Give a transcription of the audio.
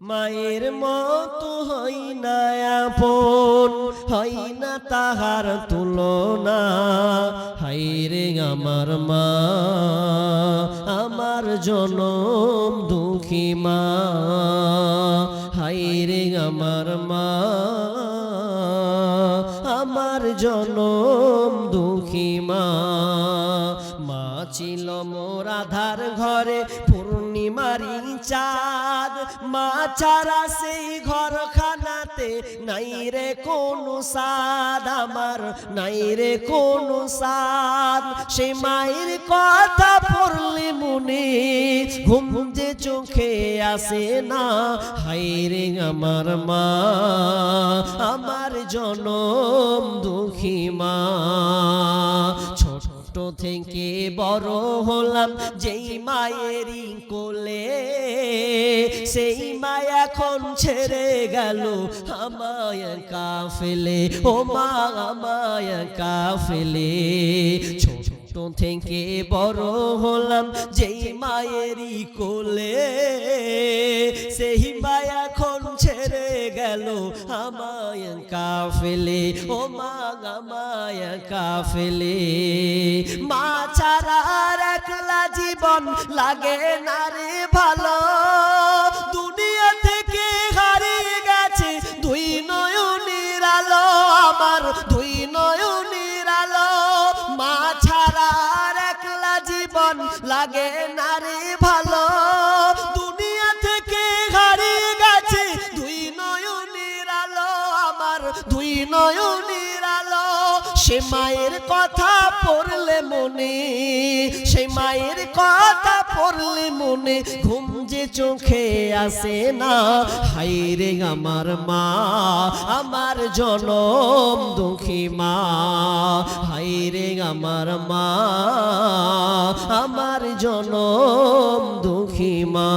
মায়ের মতো হই না আপন হই না তাহার তুলনা। হাই রে আমার মা, আমার জনম দুঃখী মা। হাই রে আমার মা, আমার জনম দুঃখী মা মা। ছিল মোর আধার ঘরে পূর্ণিমারি চাঁদ মা ছাড়া সেই ঘর খানাতে নাই রে কোনো সাদ। আমার নাই রে কোনো সাদ। সে মায়ের কথা পড়লে মনে, ঘুম যে চোখে আসে না। হাই রে আমার মা, আমার জনম দুঃখী মা। থেকে বড় হলাম, যেই মায়েরই কোলে সেই মা এখন ছেড়ে গেল আমায় কাফেলে ও মা, আমায় কাফেলে ছোট থেকে বড় হলাম, যেই মায়েরই কোলে গেল আমায় কাফেলে, ও মা আমায় কাফেলে। মা ছাড়া একলা জীবন লাগে না রে ভালো। দুনিয়া থেকে হারিয়ে গেছে দুই নয়নের আলো আমার, দুই নয়নের আলো। মা ছাড়া একলা জীবন লাগে না রে ভালো। দুই নয়নের আলো, সে মায়ের কথা পড়লে মনে, সে মায়ের কথা পড়লে মনে, ঘুম যে চোখে আসে না। হাই রে আমার মা, আমার জনম দুঃখী মা। হাই রে আমার মা, আমার জনম দুঃখী মা।